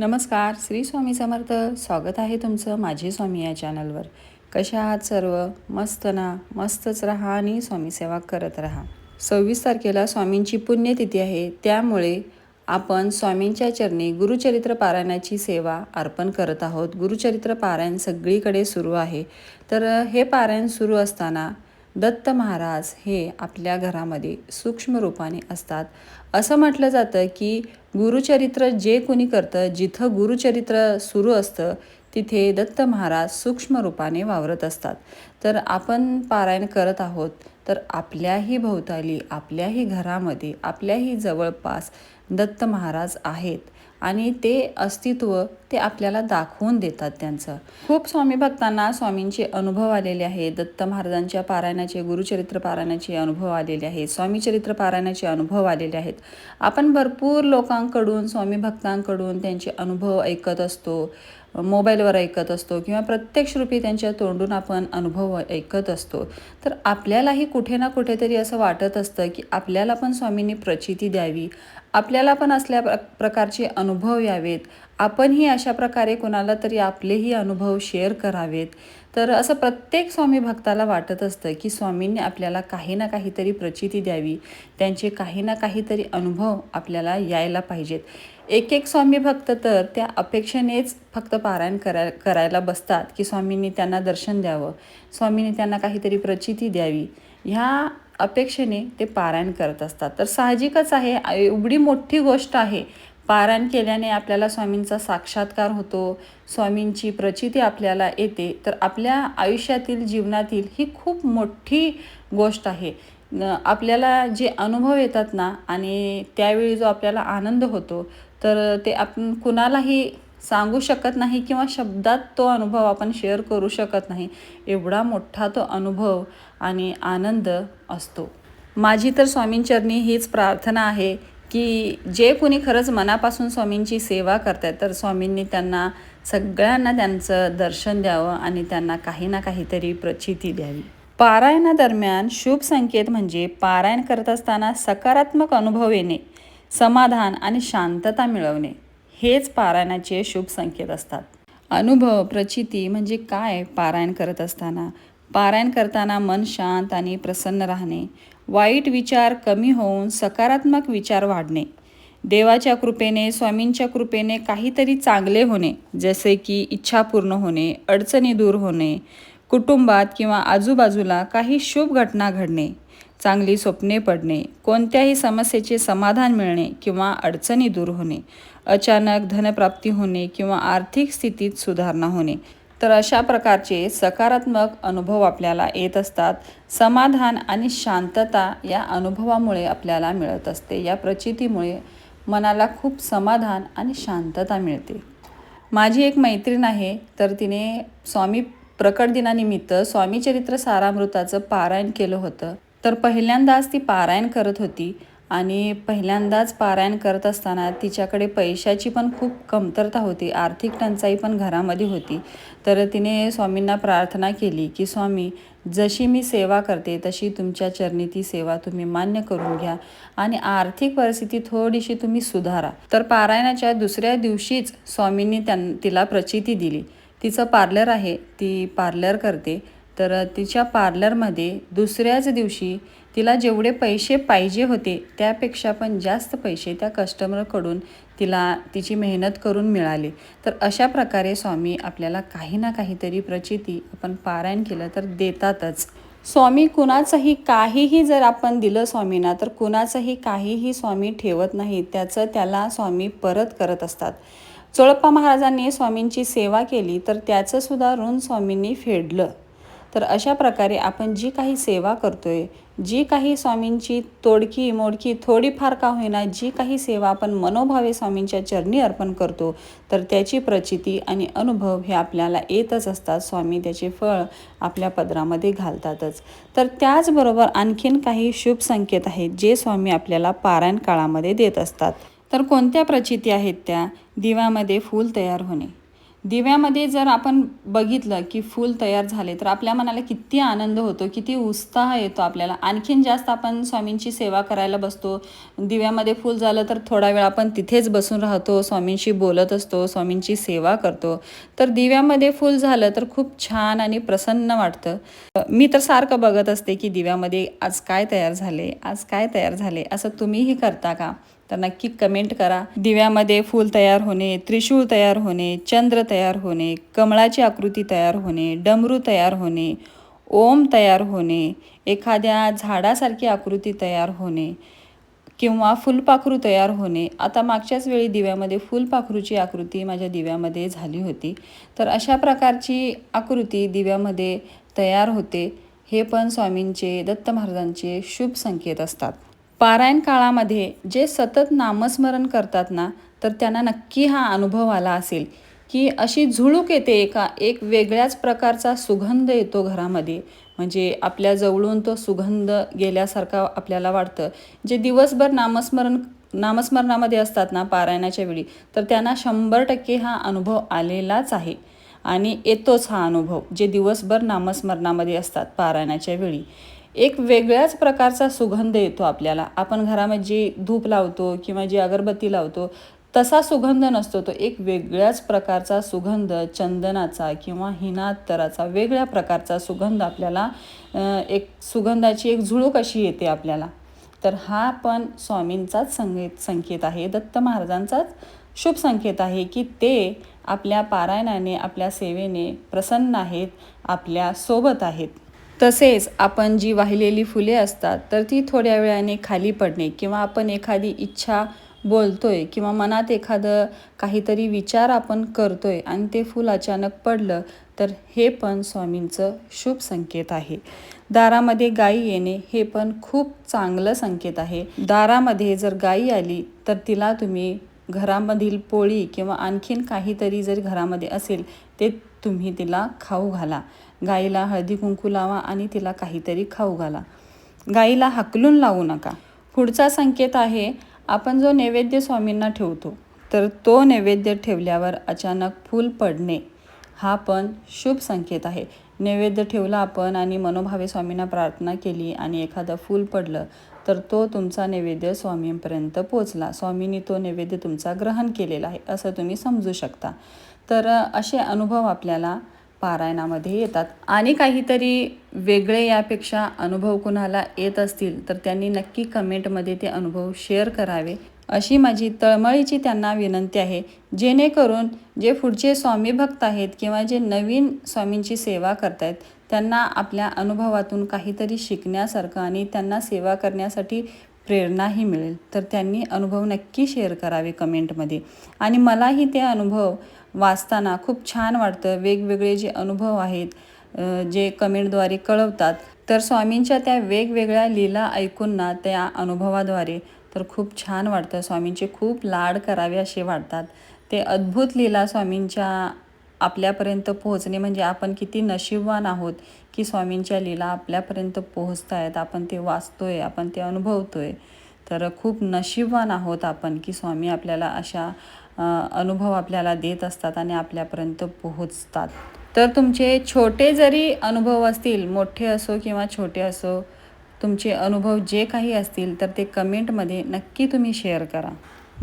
नमस्कार श्री स्वामी समर्थ. स्वागत आहे तुमचं माझे स्वामी या चॅनलवर कशा आहात सर्व? मस्त ना? मस्तच राहा आणि स्वामी सेवा करत राहा. सव्वीस तारखेला स्वामींची पुण्यतिथी आहे. त्यामुळे आपण स्वामींच्या चरणी गुरुचरित्र पारायणाची सेवा अर्पण करत आहोत. गुरुचरित्र पारायण सगळीकडे सुरू आहे. तर हे पारायण सुरू असताना दत्त महाराज हे आपल्या घरामध्ये सूक्ष्म रूपाने असतात. असं म्हटलं जातं की गुरुचरित्र जे कोणी करतं जिथं गुरुचरित्र सुरू असतं तिथे दत्त महाराज सूक्ष्म रूपाने वावरत असतात. तर आपण पारायण करत आहोत तर आपल्याही भोवताली आपल्याही घरामध्ये आपल्याही जवळपास दत्त महाराज आहेत. आणि ते अस्तित्व ते आपल्याला दाखवून देतात त्यांचं. खूप स्वामी भक्तांना स्वामींचे अनुभव आलेले आहेत दत्त महाराजांच्या पारायणाचे गुरुचरित्र पारायणाचे अनुभव आलेले आहेत. स्वामीचरित्र पारायणाचे अनुभव आलेले आहेत. आपण भरपूर लोकांकडून स्वामी भक्तांकडून त्यांचे अनुभव ऐकत असतो मोबाईलवर ऐकत असतो किंवा प्रत्यक्ष रूपी त्यांच्या तोंडून आपण अनुभव ऐकत असतो. तर आपल्यालाही कुठे ना कुठेतरी असं वाटत असतं की आपल्याला पण स्वामींनी प्रचिती द्यावी. आपल्याला पण असल्या प्र प्रकारचे अनुभव यावेत. आपणही अशा प्रकारे कोणाला तरी आपलेही अनुभव शेअर करावेत. तर असं प्रत्येक स्वामी भक्ताला वाटत असतं की स्वामींनी आपल्याला काही ना काहीतरी प्रचिती द्यावी. त्यांचे काही ना काहीतरी अनुभव आपल्याला यायला पाहिजेत. एक एक स्वामी भक्त तर त्या अपेक्षेनेच फक्त पारायण करा करायला बसतात की स्वामींनी त्यांना दर्शन द्यावं. स्वामींनी त्यांना काहीतरी प्रचिती द्यावी. ह्या अपेक्षेने ते पारायण करत असतात. तर साहजिकच आहे एवढी मोठी गोष्ट आहे पारायण केल्याने आपल्याला स्वामींचा साक्षात्कार होतो स्वामींची प्रचिती आपल्याला येते. तर आपल्या आयुष्यातील जीवनातील ही खूप मोठी गोष्ट आहे. आपल्याला जे अनुभव येतात ना आणि त्यावेळी जो आपल्याला आनंद होतो तर ते आपण कुणालाही सांगू शकत नाही किंवा शब्दात तो अनुभव आपण शेअर करू शकत नाही. एवढा मोठा तो अनुभव आणि आनंद असतो. माझी तर स्वामींचरणी हीच प्रार्थना आहे की जे कोणी खरंच मनापासून स्वामींची सेवा करतात तर स्वामींनी त्यांना सगळ्यांना त्यांचं दर्शन द्यावं आणि त्यांना काही ना काहीतरी प्रचिती द्यावी. पारायणादरम्यान शुभ संकेत म्हणजे पारायण करत असताना सकारात्मक अनुभव येणे समाधान आणि शांतता मिळवणे. हेच पारायणाचे शुभ संकेत असतात. अनुभव प्रचिती म्हणजे काय पारायण करत असताना? पारायण करताना मन शांत आणि प्रसन्न राहणे. वाईट विचार कमी होऊन सकारात्मक विचार वाढणे. देवाच्या कृपेने स्वामींच्या कृपेने काहीतरी चांगले होणे जसे की इच्छा पूर्ण होणे अडचणी दूर होणे कुटुंबात किंवा आजूबाजूला काही शुभ घटना घडणे चांगली स्वप्ने पडणे कोणत्याही समस्येचे समाधान मिळणे किंवा अडचणी दूर होणे अचानक धनप्राप्ती होणे किंवा आर्थिक स्थितीत सुधारणा होणे तर अशा प्रकारचे सकारात्मक अनुभव आपल्याला येत असतात. समाधान आणि शांतता या अनुभवामुळे आपल्याला मिळत असते. या प्रचितीमुळे मनाला खूप समाधान आणि शांतता मिळते. माझी एक मैत्रीण आहे तर तिने स्वामी प्रकट दिनानिमित्त स्वामीचरित्र सारामृताचं पारायण केलं होतं. तर पहिल्यांदाच ती पारायण करत होती आणि पहिल्यांदाच पारायण करत असताना तिच्याकडे पैशाची पण खूप कमतरता होती. आर्थिक टंचाई पण घरामध्ये होती. तर तिने स्वामींना प्रार्थना केली की स्वामी जशी मी सेवा करते तशी तुमच्या चरणी ती सेवा तुम्ही मान्य करून घ्या आणि आर्थिक परिस्थिती थोडीशी तुम्ही सुधारा. तर पारायणाच्या दुसऱ्या दिवशीच स्वामींनी त्यां तिला प्रचिती दिली. तिचं पार्लर आहे ती पार्लर करते. तर तिच्या पार्लरमध्ये दुसऱ्याच दिवशी तिला जेवढे पैसे पाहिजे होते त्यापेक्षा पण जास्त पैसे त्या कस्टमरकडून तिला तिची मेहनत करून मिळाली. तर अशा प्रकारे स्वामी आपल्याला काही ना काहीतरी प्रचिती आपण पारायण केलं तर देतातच. स्वामी कुणाचंही काहीही जर आपण दिलं स्वामींना तर कुणाचंही काहीही स्वामी ठेवत नाही त्याचं त्याला स्वामी परत करत असतात. चोळप्पा महाराजांनी स्वामींची सेवा केली तर त्याचं सुद्धा ऋण स्वामींनी फेडलं. तर अशा प्रकारे आपण जी काही सेवा करतोय जी काही स्वामींची तोडकी मोडकी थोडीफार का होईना जी काही सेवा आपण मनोभावे स्वामींच्या चरणी अर्पण करतो तर त्याची प्रचिती आणि अनुभव हे आपल्याला येतच असतात. स्वामी त्याचे फळ आपल्या पदरामध्ये घालतातच. तर त्याचबरोबर आणखीन काही शुभ संकेत आहेत जे स्वामी आपल्याला पारायण काळामध्ये देत असतात. तर कोणत्या प्रचिती आहेत त्या? दिव्यामध्ये फूल तयार होणे. दिव्यामध्ये जर आपण बघितलं की फूल तयार झाले तर आपल्या मनाला किती आनंद होतो किती उत्साह येतो आपल्याला. आणखीन जास्त आपण स्वामींची सेवा करायला बसतो. दिव्यामध्ये फूल झालं तर थोडा वेळ आपण तिथेच बसून राहतो स्वामींशी बोलत असतो स्वामींची सेवा करतो. तर दिव्यामध्ये फूल झालं तर खूप छान आणि प्रसन्न वाटतं. मी तर सारखं बघत असते की दिव्यामध्ये आज काय तयार झाले आज काय तयार झाले असं तुम्हीही करता का? तर नक्की कमेंट करा. दिव्यामध्ये फूल तयार होणे त्रिशूळ तयार होणे चंद्र तयार होणे कमळाची आकृती तयार होणे डमरू तयार होणे ओम तयार होणे एखाद्या झाडासारखी आकृती तयार होणे किंवा फुलपाखरू तयार होणे. आता मागच्याच वेळी दिव्यामध्ये फुलपाखरूची आकृती माझ्या दिव्यामध्ये झाली होती. तर अशा प्रकारची आकृती दिव्यामध्ये तयार होते. हे पण स्वामींचे दत्त महाराजांचे शुभ संकेत असतात. पारायण काळामध्ये जे सतत नामस्मरण करतात ना तर त्यांना नक्की हा अनुभव आला असेल की अशी झुळूक येते एका एक वेगळ्याच प्रकारचा सुगंध येतो घरामध्ये. म्हणजे आपल्या जवळून तो सुगंध गेल्यासारखा आपल्याला वाटतं. जे दिवसभर नामस्मरण नामस्मरणामध्ये असतात ना पारायणाच्या वेळी तर त्यांना शंभर टक्के हा अनुभव आलेलाच आहे. आणि येतोच हा अनुभव जे दिवसभर नामस्मरणामध्ये असतात पारायणाच्या वेळी. एक वेगळ्याच प्रकारचा सुगंध येतो आपल्याला. आपण घरामध्ये जी धूप लावतो किंवा जी अगरबत्ती लावतो तसा सुगंध नसतो. तो एक वेगळ्याच प्रकारचा सुगंध चंदनाचा किंवा हिनात्तराचा वेगळ्या प्रकारचा सुगंध आपल्याला एक सुगंधाची एक झुळूक अशी येते आपल्याला. तर हा पण स्वामींचाच संगीत संकेत आहे. दत्त महाराजांचाच शुभ संकेत आहे की ते आपल्या पारायणाने आपल्या सेवेने प्रसन्न आहेत आपल्यासोबत आहेत. तसेच आपण जी वाहिलेली फुले असतात तर ती थोड्या वेळाने खाली पडणे किंवा आपण एखादी इच्छा बोलतोय किंवा मनात एखादं काहीतरी विचार आपण करतोय आणि ते फूल अचानक पडलं तर हे पण स्वामींचं शुभ संकेत आहे. दारामध्ये गायी येणे हे पण खूप चांगलं संकेत आहे. दारामध्ये जर गायी आली तर तिला तुम्ही घरामधील पोळी किंवा आणखीन काहीतरी जर घरामध्ये असेल ते तुम्ही तिला खाऊ घाला. गाईला हळदी कुंकू लावा आणि तिला काहीतरी खाऊ घाला. गाईला हकलून लावू नका. पुढचा संकेत आहे आपण जो नैवेद्य स्वामींना ठेवतो तर तो नैवेद्य ठेवल्यावर अचानक फूल पडणे हा पण शुभ संकेत आहे. नैवेद्य ठेवला आपण आणि मनोभावे स्वामींना प्रार्थना केली आणि एखादं फूल पडलं तर तो तुमचा नैवेद्य स्वामींपर्यंत पोचला. स्वामींनी तो नैवेद्य तुमचा ग्रहण केलेला आहे असं तुम्ही समजू शकता. तर असे अनुभव आपल्याला पारायणामध्ये येतात. आणि काहीतरी वेगळे यापेक्षा अनुभव कुणाला येत असतील तर त्यांनी नक्की कमेंटमध्ये ते अनुभव शेअर करावे. अशी माझी तळमळीची त्यांना विनंती आहे जेणेकरून जे पुढचे स्वामी भक्त आहेत किंवा जे नवीन स्वामींची सेवा करत आहेत त्यांना आपल्या अनुभवातून काहीतरी शिकण्यासारखं आणि त्यांना सेवा करण्यासाठी प्रेरणाही मिळेल. तर त्यांनी अनुभव नक्की शेअर करावे कमेंटमध्ये. आणि मलाही ते अनुभव वाचताना खूप छान वाटतं. वेगवेगळे जे अनुभव आहेत जे कमेंटद्वारे कळवतात. तर स्वामींच्या त्या वेगवेगळ्या लीला ऐकून ना त्या अनुभवाद्वारे तर खूप छान वाटतं. स्वामींचे खूप लाड करावे असे वाटतात. ते अद्भुत लीला स्वामींच्या आपल्यापर्यंत पोहोचणे म्हणजे आपण किती नशीबवान आहोत की स्वामींच्या लीला आपल्यापर्यंत पोहोचत आहेत आपण ते वाचतोय आपण ते अनुभवतोय. तर खूप नशीबवान आहोत आपण की स्वामी आपल्याला अशा अनुभव आपल्याला देत असतात आणि आपल्यापर्यंत पोहोचतात. तर तुमचे छोटे जरी अनुभव असतील मोठे असो किंवा छोटे असो तुमचे अनुभव जे काही असतील तर ते कमेंटमध्ये नक्की तुम्ही शेअर करा.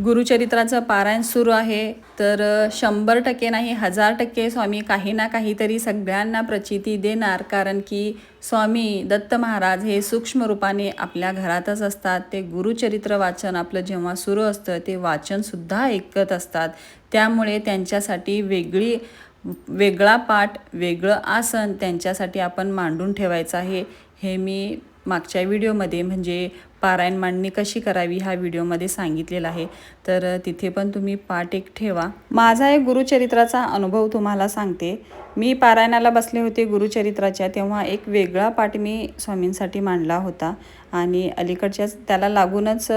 गुरुचरित्राचं पारायण सुरू आहे. तर शंभर टक्के नाही हजार टक्के स्वामी काही ना काहीतरी सगळ्यांना प्रचिती देणार. कारण की स्वामी दत्त महाराज हे सूक्ष्म रूपाने आपल्या घरातच असतात. ते गुरुचरित्र वाचन आपलं जेव्हा सुरू असतं ते वाचनसुद्धा ऐकत असतात. त्यामुळे त्यांच्यासाठी वेगळी वेगळा पाठ वेगळं आसन त्यांच्यासाठी आपण मांडून ठेवायचं आहे. हे मी मागच्या व्हिडिओमध्ये म्हणजे पारायण मांडणी कशी करावी ह्या व्हिडिओमध्ये सांगितलेला आहे. तर तिथे पण तुम्ही पाठ एक ठेवा. माझा एक गुरुचरित्राचा अनुभव तुम्हाला सांगते. मी पारायणाला बसले होते गुरुचरित्राच्या तेव्हा एक वेगळा पाठ मी स्वामींसाठी मांडला होता. आणि अलीकडच्याच त्याला लागूनच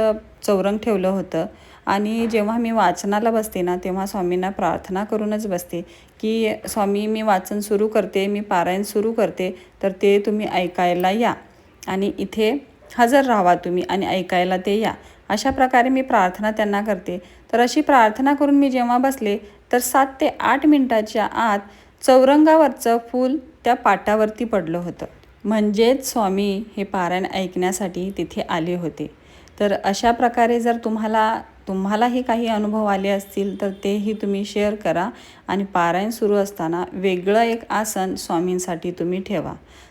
चौरंग ठेवलं होतं. आणि जेव्हा मी वाचनाला बसते ना तेव्हा स्वामींना प्रार्थना करूनच बसते की स्वामी मी वाचन सुरू करते मी पारायण सुरू करते तर ते तुम्ही ऐकायला या. आणि इथे हजर राहावा तुम्ही आणि ऐकायला ते या. अशा प्रकारे मी प्रार्थना त्यांना करते. तर अशी प्रार्थना करून मी जेव्हा बसले तर सात ते आठ मिनटाच्या आत चौरंगावरचं फूल त्या पाटावरती पडलं होतं. म्हणजेच स्वामी हे पारायण ऐकण्यासाठी तिथे आले होते. तर अशा प्रकारे जर तुम्हाला तुम्हालाही काही अनुभव आले असतील तर तेही तुम्ही शेअर करा आणि पारायण सुरू असताना वेगळं एक आसन स्वामींसाठी तुम्ही ठेवा.